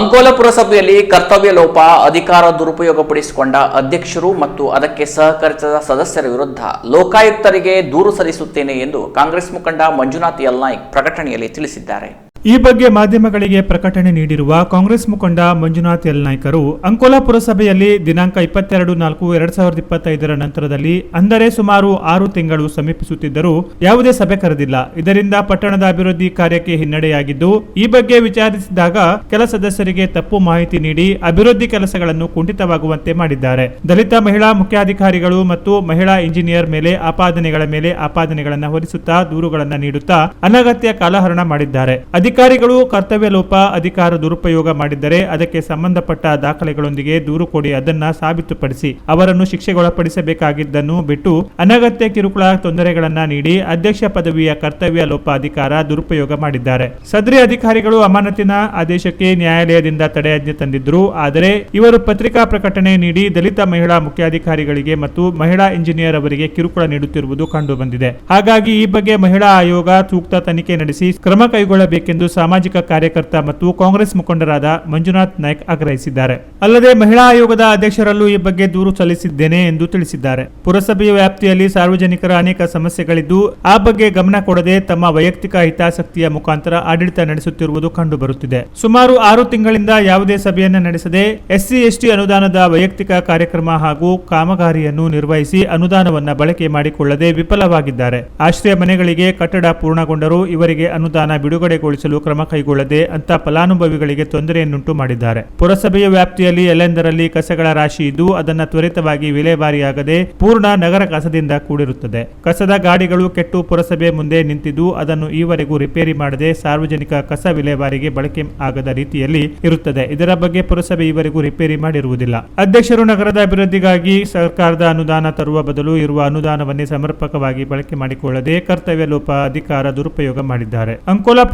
ಅಂಕೋಲ ಪುರಸಭೆಯಲ್ಲಿ ಕರ್ತವ್ಯ ಲೋಪ ಅಧಿಕಾರ ದುರುಪಯೋಗಪಡಿಸಿಕೊಂಡ ಅಧ್ಯಕ್ಷರು ಮತ್ತು ಅದಕ್ಕೆ ಸಹಕರಿಸಿದ ಸದಸ್ಯರ ವಿರುದ್ಧ ಲೋಕಾಯುಕ್ತರಿಗೆ ದೂರು ಸಲ್ಲಿಸುತ್ತೇನೆ ಎಂದು ಕಾಂಗ್ರೆಸ್ ಮುಖಂಡ ಮಂಜುನಾಥ್ ಯಲ್ನಾಯ್ಕ್ ಪ್ರಕಟಣೆಯಲ್ಲಿ ತಿಳಿಸಿದ್ದಾರೆ. ಈ ಬಗ್ಗೆ ಮಾಧ್ಯಮಗಳಿಗೆ ಪ್ರಕಟಣೆ ನೀಡಿರುವ ಕಾಂಗ್ರೆಸ್ ಮುಖಂಡ ಮಂಜುನಾಥ್ ಎಲ್ ನಾಯ್ಕರು, ಅಂಕೋಲಾ ಪುರಸಭೆಯಲ್ಲಿ ದಿನಾಂಕ ಇಪ್ಪತ್ತೆರಡು ನಾಲ್ಕು ಎರಡ್ ಸಾವಿರದ ಇಪ್ಪತ್ತೈದರ ನಂತರದಲ್ಲಿ ಅಂದರೆ ಸುಮಾರು ಆರು ತಿಂಗಳು ಸಮೀಪಿಸುತ್ತಿದ್ದರೂ ಯಾವುದೇ ಸಭೆ ಕರೆದಿಲ್ಲ. ಇದರಿಂದ ಪಟ್ಟಣದ ಅಭಿವೃದ್ಧಿ ಕಾರ್ಯಕ್ಕೆ ಹಿನ್ನಡೆಯಾಗಿದ್ದು, ಈ ಬಗ್ಗೆ ವಿಚಾರಿಸಿದಾಗ ಕೆಲ ಸದಸ್ಯರಿಗೆ ತಪ್ಪು ಮಾಹಿತಿ ನೀಡಿ ಅಭಿವೃದ್ಧಿ ಕೆಲಸಗಳನ್ನು ಕುಂಠಿತವಾಗುವಂತೆ ಮಾಡಿದ್ದಾರೆ. ದಲಿತ ಮಹಿಳಾ ಮುಖ್ಯಾಧಿಕಾರಿಗಳು ಮತ್ತು ಮಹಿಳಾ ಇಂಜಿನಿಯರ್ ಮೇಲೆ ಆಪಾದನೆಗಳ ಮೇಲೆ ಆಪಾದನೆಗಳನ್ನು ಹೊರಿಸುತ್ತಾ ದೂರುಗಳನ್ನು ನೀಡುತ್ತಾ ಅನಗತ್ಯ ಕಾಲಹರಣ ಮಾಡಿದ್ದಾರೆ. ಅಧಿಕಾರಿಗಳು ಕರ್ತವ್ಯ ಲೋಪ ಅಧಿಕಾರ ದುರುಪಯೋಗ ಮಾಡಿದ್ದರೆ ಅದಕ್ಕೆ ಸಂಬಂಧಪಟ್ಟ ದಾಖಲೆಗಳೊಂದಿಗೆ ದೂರು ಕೊಡಿ ಅದನ್ನ ಸಾಬೀತುಪಡಿಸಿ. ಅವರನ್ನು ಶಿಕ್ಷೆಗೊಳಪಡಿಸಬೇಕಾಗಿದ್ದನ್ನು ಬಿಟ್ಟು ಅನಗತ್ಯ ಕಿರುಕುಳ ತೊಂದರೆಗಳನ್ನ ನೀಡಿ ಅಧ್ಯಕ್ಷ ಪದವಿಯ ಕರ್ತವ್ಯ ಲೋಪ ಅಧಿಕಾರ ದುರುಪಯೋಗ ಮಾಡಿದ್ದಾರೆ. ಸದರಿ ಅಧಿಕಾರಿಗಳು ಅಮಾನತಿನ ಆದೇಶಕ್ಕೆ ನ್ಯಾಯಾಲಯದಿಂದ ತಡೆಯಾಜ್ಞೆ ತಂದಿದ್ರು ಆದರೆ ಇವರು ಪತ್ರಿಕಾ ಪ್ರಕಟಣೆ ನೀಡಿ ದಲಿತ ಮಹಿಳಾ ಮುಖ್ಯಾಧಿಕಾರಿಗಳಿಗೆ ಮತ್ತು ಮಹಿಳಾ ಇಂಜಿನಿಯರ್ ಅವರಿಗೆ ಕಿರುಕುಳ ನೀಡುತ್ತಿರುವುದು ಕಂಡುಬಂದಿದೆ ಹಾಗಾಗಿ ಈ ಬಗ್ಗೆ ಮಹಿಳಾ ಆಯೋಗ ಸೂಕ್ತ ತನಿಖೆ ನಡೆಸಿ ಕ್ರಮ ಕೈಗೊಳ್ಳಬೇಕೆಂದು ಸಾಮಾಜಿಕ ಕಾರ್ಯಕರ್ತ ಮತ್ತು ಕಾಂಗ್ರೆಸ್ ಮುಖಂಡರಾದ ಮಂಜುನಾಥ್ ನಾಯ್ಕ್ ಆಗ್ರಹಿಸಿದ್ದಾರೆ. ಅಲ್ಲದೆ ಮಹಿಳಾ ಆಯೋಗದ ಅಧ್ಯಕ್ಷರಲ್ಲೂ ಈ ಬಗ್ಗೆ ದೂರು ಸಲ್ಲಿಸಿದ್ದೇನೆ ಎಂದು ತಿಳಿಸಿದ್ದಾರೆ. ಪುರಸಭೆಯ ವ್ಯಾಪ್ತಿಯಲ್ಲಿ ಸಾರ್ವಜನಿಕರ ಅನೇಕ ಸಮಸ್ಯೆಗಳಿದ್ದು, ಆ ಬಗ್ಗೆ ಗಮನ ಕೊಡದೆ ತಮ್ಮ ವೈಯಕ್ತಿಕ ಹಿತಾಸಕ್ತಿಯ ಮುಖಾಂತರ ಆಡಳಿತ ನಡೆಸುತ್ತಿರುವುದು ಕಂಡುಬರುತ್ತಿದೆ. ಸುಮಾರು ಆರು ತಿಂಗಳಿಂದ ಯಾವುದೇ ಸಭೆಯನ್ನು ನಡೆಸದೆ, ಎಸ್ಸಿ, ಎಸ್ಟಿ ಅನುದಾನದ ವೈಯಕ್ತಿಕ ಕಾರ್ಯಕ್ರಮ ಹಾಗೂ ಕಾಮಗಾರಿಯನ್ನು ನಿರ್ವಹಿಸಿ ಅನುದಾನವನ್ನು ಬಳಕೆ ಮಾಡಿಕೊಳ್ಳದೆ ವಿಫಲವಾಗಿದ್ದಾರೆ. ಆಶ್ರಯ ಮನೆಗಳಿಗೆ ಕಟ್ಟಡ ಪೂರ್ಣಗೊಂಡರೂ ಇವರಿಗೆ ಅನುದಾನ ಬಿಡುಗಡೆಗೊಳಿಸಲು ಕ್ರಮ ಕೈಗೊಳ್ಳದೆ ಅಂತ ಫಲಾನುಭವಿಗಳಿಗೆ ತೊಂದರೆಯನ್ನುಂಟು ಮಾಡಿದ್ದಾರೆ. ಪುರಸಭೆಯ ವ್ಯಾಪ್ತಿಯಲ್ಲಿ ಎಲ್ಲೆಂದರಲ್ಲಿ ಕಸಗಳ ರಾಶಿ ಇದ್ದು, ಅದನ್ನು ತ್ವರಿತವಾಗಿ ವಿಲೇವಾರಿಯಾಗದೆ ಪೂರ್ಣ ನಗರ ಕಸದಿಂದ ಕೂಡಿರುತ್ತದೆ. ಕಸದ ಗಾಡಿಗಳು ಕೆಟ್ಟು ಪುರಸಭೆ ಮುಂದೆ ನಿಂತಿದ್ದು, ಅದನ್ನು ಈವರೆಗೂ ರಿಪೇರಿ ಮಾಡದೆ ಸಾರ್ವಜನಿಕ ಕಸ ವಿಲೇವಾರಿಗೆ ಬಳಕೆ ಆಗದ ರೀತಿಯಲ್ಲಿ ಇರುತ್ತದೆ. ಇದರ ಬಗ್ಗೆ ಪುರಸಭೆ ಈವರೆಗೂ ರಿಪೇರಿ ಮಾಡಿರುವುದಿಲ್ಲ. ಅಧ್ಯಕ್ಷರು ನಗರದ ಅಭಿವೃದ್ಧಿಗಾಗಿ ಸರ್ಕಾರದ ಅನುದಾನ ತರುವ ಬದಲು ಇರುವ ಅನುದಾನವನ್ನೇ ಸಮರ್ಪಕವಾಗಿ ಬಳಕೆ ಮಾಡಿಕೊಳ್ಳದೆ ಕರ್ತವ್ಯ ಲೋಪ ಅಧಿಕಾರ ದುರುಪಯೋಗ ಮಾಡಿದ್ದಾರೆ. ಅಂಕೋಲಾ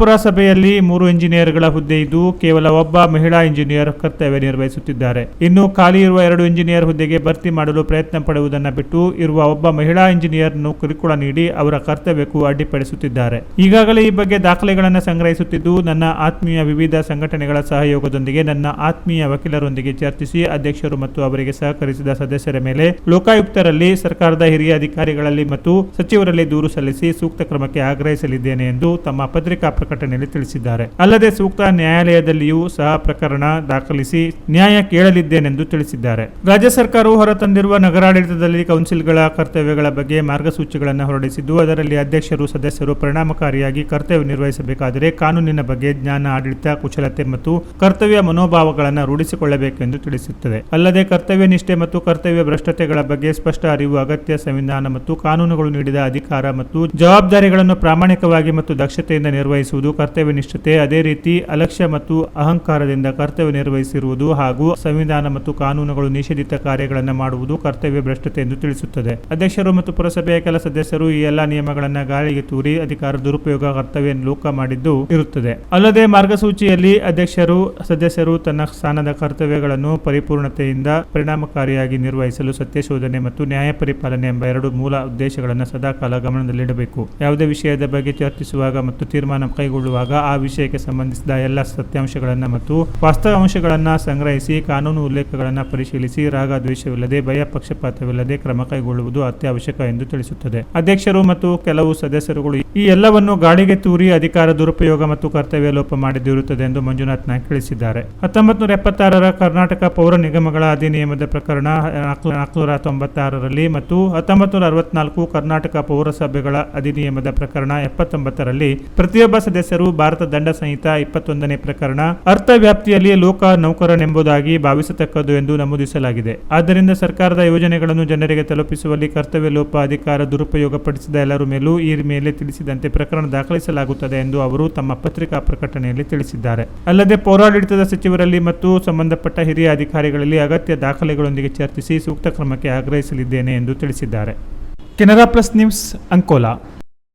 ಪುರಸಭೆಯಲ್ಲಿ ಮೂರು ಇಂಜಿನಿಯರ್ಗಳ ಹುದ್ದೆ ಇದ್ದು ಕೇವಲ ಒಬ್ಬ ಮಹಿಳಾ ಇಂಜಿನಿಯರ್ ಕರ್ತವ್ಯ ನಿರ್ವಹಿಸುತ್ತಿದ್ದಾರೆ. ಇನ್ನು ಖಾಲಿ ಇರುವ ಎರಡು ಇಂಜಿನಿಯರ್ ಹುದ್ದೆಗೆ ಭರ್ತಿ ಮಾಡಲು ಪ್ರಯತ್ನ ಪಡುವುದನ್ನು ಬಿಟ್ಟು ಇರುವ ಒಬ್ಬ ಮಹಿಳಾ ಇಂಜಿನಿಯರ್ನು ಕಿರುಕುಳ ನೀಡಿ ಅವರ ಕರ್ತವ್ಯಕ್ಕೂ ಅಡ್ಡಿಪಡಿಸುತ್ತಿದ್ದಾರೆ. ಈಗಾಗಲೇ ಈ ಬಗ್ಗೆ ದಾಖಲೆಗಳನ್ನು ಸಂಗ್ರಹಿಸುತ್ತಿದ್ದು, ನನ್ನ ಆತ್ಮೀಯ ವಿವಿಧ ಸಂಘಟನೆಗಳ ಸಹಯೋಗದೊಂದಿಗೆ ನನ್ನ ಆತ್ಮೀಯ ವಕೀಲರೊಂದಿಗೆ ಚರ್ಚಿಸಿ ಅಧ್ಯಕ್ಷರು ಮತ್ತು ಅವರಿಗೆ ಸಹಕರಿಸಿದ ಸದಸ್ಯರ ಮೇಲೆ ಲೋಕಾಯುಕ್ತರಲ್ಲಿ, ಸರ್ಕಾರದ ಹಿರಿಯ ಅಧಿಕಾರಿಗಳಲ್ಲಿ ಮತ್ತು ಸಚಿವರಲ್ಲಿ ದೂರು ಸಲ್ಲಿಸಿ ಸೂಕ್ತ ಕ್ರಮಕ್ಕೆ ಆಗ್ರಹಿಸಲಿದ್ದೇನೆ ಎಂದು ತಮ್ಮ ಪತ್ರಿಕಾ ಪ್ರಕಟಣೆಯಲ್ಲಿ ತಿಳಿಸಿದ್ದಾರೆ. ಅಲ್ಲದೆ ಸೂಕ್ತ ನ್ಯಾಯಾಲಯದಲ್ಲಿಯೂ ಸಹ ಪ್ರಕರಣ ದಾಖಲಿಸಿ ನ್ಯಾಯ ಕೇಳಲಿದ್ದೇನೆಂದು ತಿಳಿಸಿದ್ದಾರೆ. ರಾಜ್ಯ ಸರ್ಕಾರವು ಹೊರತಂದಿರುವ ನಗರಾಡಳಿತದಲ್ಲಿ ಕೌನ್ಸಿಲ್ಗಳ ಕರ್ತವ್ಯಗಳ ಬಗ್ಗೆ ಮಾರ್ಗಸೂಚಿಗಳನ್ನು ಹೊರಡಿಸಿದ್ದು, ಅದರಲ್ಲಿ ಅಧ್ಯಕ್ಷರು, ಸದಸ್ಯರು ಪರಿಣಾಮಕಾರಿಯಾಗಿ ಕರ್ತವ್ಯ ನಿರ್ವಹಿಸಬೇಕಾದರೆ ಕಾನೂನಿನ ಬಗ್ಗೆ ಜ್ಞಾನ, ಆಡಳಿತ, ಕುಶಲತೆ ಮತ್ತು ಕರ್ತವ್ಯ ಮನೋಭಾವಗಳನ್ನು ರೂಢಿಸಿಕೊಳ್ಳಬೇಕೆಂದು ತಿಳಿಸುತ್ತದೆ. ಅಲ್ಲದೆ ಕರ್ತವ್ಯ ನಿಷ್ಠೆ ಮತ್ತು ಕರ್ತವ್ಯ ಭ್ರಷ್ಟತೆಗಳ ಬಗ್ಗೆ ಸ್ಪಷ್ಟ ಅರಿವು, ಅಗತ್ಯ ಸಂವಿಧಾನ ಮತ್ತು ಕಾನೂನುಗಳು ನೀಡಿದ ಅಧಿಕಾರ ಮತ್ತು ಜವಾಬ್ದಾರಿಗಳನ್ನು ಪ್ರಾಮಾಣಿಕವಾಗಿ ಮತ್ತು ದಕ್ಷತೆಯಿಂದ ನಿರ್ವಹಿಸುವುದು ಕರ್ತವ್ಯ ನಿಷ್ಠತೆ ಅದೇ ರೀತಿ ಅಲಕ್ಷ್ಯ ಮತ್ತು ಅಹಂಕಾರದಿಂದ ಕರ್ತವ್ಯ ನಿರ್ವಹಿಸಿರುವುದು ಹಾಗೂ ಸಂವಿಧಾನ ಮತ್ತು ಕಾನೂನುಗಳು ನಿಷೇಧಿತ ಕಾರ್ಯಗಳನ್ನು ಮಾಡುವುದು ಕರ್ತವ್ಯ ಭ್ರಷ್ಟತೆ ಎಂದು ತಿಳಿಸುತ್ತದೆ. ಅಧ್ಯಕ್ಷರು ಮತ್ತು ಪುರಸಭೆಯ ಕೆಲ ಸದಸ್ಯರು ಈ ಎಲ್ಲಾ ನಿಯಮಗಳನ್ನು ಗಾಳಿಗೆ ತೂರಿ ಅಧಿಕಾರ ದುರುಪಯೋಗ ಕರ್ತವ್ಯ ಲೋಕ ಮಾಡಿದ್ದು ಇರುತ್ತದೆ. ಅಲ್ಲದೆ ಮಾರ್ಗಸೂಚಿಯಲ್ಲಿ ಅಧ್ಯಕ್ಷರು, ಸದಸ್ಯರು ತನ್ನ ಸ್ಥಾನದ ಕರ್ತವ್ಯಗಳನ್ನು ಪರಿಪೂರ್ಣತೆಯಿಂದ ಪರಿಣಾಮಕಾರಿಯಾಗಿ ನಿರ್ವಹಿಸಲು ಸತ್ಯಶೋಧನೆ ಮತ್ತು ನ್ಯಾಯ ಪರಿಪಾಲನೆ ಎಂಬ ಎರಡು ಮೂಲ ಉದ್ದೇಶಗಳನ್ನು ಸದಾಕಾಲ ಗಮನದಲ್ಲಿಡಬೇಕು. ಯಾವುದೇ ವಿಷಯದ ಬಗ್ಗೆ ಚರ್ಚಿಸುವಾಗ ಮತ್ತು ತೀರ್ಮಾನ ಕೈಗೊಳ್ಳುವಾಗ ಆ ವಿಷಯಕ್ಕೆ ಸಂಬಂಧಿಸಿದ ಎಲ್ಲ ಸತ್ಯಾಂಶಗಳನ್ನು ಮತ್ತು ವಾಸ್ತವಾಂಶಗಳನ್ನು ಸಂಗ್ರಹಿಸಿ ಕಾನೂನು ಉಲ್ಲೇಖಗಳನ್ನು ಪರಿಶೀಲಿಸಿ ರಾಗ ದ್ವೇಷವಿಲ್ಲದೆ ಭಯ ಪಕ್ಷಪಾತವಿಲ್ಲದೆ ಕ್ರಮ ಕೈಗೊಳ್ಳುವುದು ಅತ್ಯವಶ್ಯಕ ಎಂದು ತಿಳಿಸುತ್ತದೆ. ಅಧ್ಯಕ್ಷರು ಮತ್ತು ಕೆಲವು ಸದಸ್ಯರುಗಳು ಈ ಎಲ್ಲವನ್ನು ಗಾಳಿಗೆ ತೂರಿ ಅಧಿಕಾರ, ದುರುಪಯೋಗ ಮತ್ತು ಕರ್ತವ್ಯ ಲೋಪ ಮಾಡಿದಿರುತ್ತದೆ ಎಂದು ಮಂಜುನಾಥ್ ನಾಯ್ಕ್ ತಿಳಿಸಿದ್ದಾರೆ. ಹತ್ತೊಂಬತ್ತು ನೂರ ಎಪ್ಪತ್ತಾರರ ಕರ್ನಾಟಕ ಪೌರ ನಿಗಮಗಳ ಅಧಿನಿಯಮದ ಪ್ರಕರಣ ನಾಲ್ಕು- ನಾಲ್ಕುನೂರ ತೊಂಬತ್ತಾರರಲ್ಲಿ ಮತ್ತು ಹತ್ತೊಂಬತ್ತು ನೂರ ಅರವತ್ನಾಲ್ಕು ಕರ್ನಾಟಕ ಪೌರಸಭೆಗಳ ಅಧಿನಿಯಮದ ಪ್ರಕರಣ ಎಪ್ಪತ್ತೊಂಬತ್ತರಲ್ಲಿ ಪ್ರತಿಯೊಬ್ಬ ಸದಸ್ಯರು ಭಾರತ ದಂಡ ಸಂಹಿತ ಇಪ್ಪತ್ತೊಂದನೇ ಪ್ರಕರಣ. ಅರ್ಥ ವ್ಯಾಪ್ತಿಯಲ್ಲಿ ಲೋಕ ನೌಕರನೆಂಬುದಾಗಿ ಭಾವಿಸತಕ್ಕದ್ದು ಎಂದು ನಮೂದಿಸಲಾಗಿದೆ. ಆದ್ದರಿಂದ ಸರ್ಕಾರದ ಯೋಜನೆಗಳನ್ನು ಜನರಿಗೆ ತಲುಪಿಸುವಲ್ಲಿ ಕರ್ತವ್ಯ ಲೋಪ ಅಧಿಕಾರ ದುರುಪಯೋಗ ಪಡಿಸಿದ ಎಲ್ಲರ ಮೇಲೂ ಈ ಮೇಲೆ ತಿಳಿಸಿದಂತೆ ಪ್ರಕರಣ ದಾಖಲಿಸಲಾಗುತ್ತದೆ ಎಂದು ಅವರು ತಮ್ಮ ಪತ್ರಿಕಾ ಪ್ರಕಟಣೆಯಲ್ಲಿ ತಿಳಿಸಿದ್ದಾರೆ. ಅಲ್ಲದೆ ಪೌರಾಡಳಿತದ ಸಚಿವರಲ್ಲಿ ಮತ್ತು ಸಂಬಂಧಪಟ್ಟ ಹಿರಿಯ ಅಧಿಕಾರಿಗಳಲ್ಲಿ ಅಗತ್ಯ ದಾಖಲೆಗಳೊಂದಿಗೆ ಚರ್ಚಿಸಿ ಸೂಕ್ತ ಕ್ರಮಕ್ಕೆ ಆಗ್ರಹಿಸಲಿದ್ದೇನೆ ಎಂದು ತಿಳಿಸಿದ್ದಾರೆ. Canara plus news Ankola.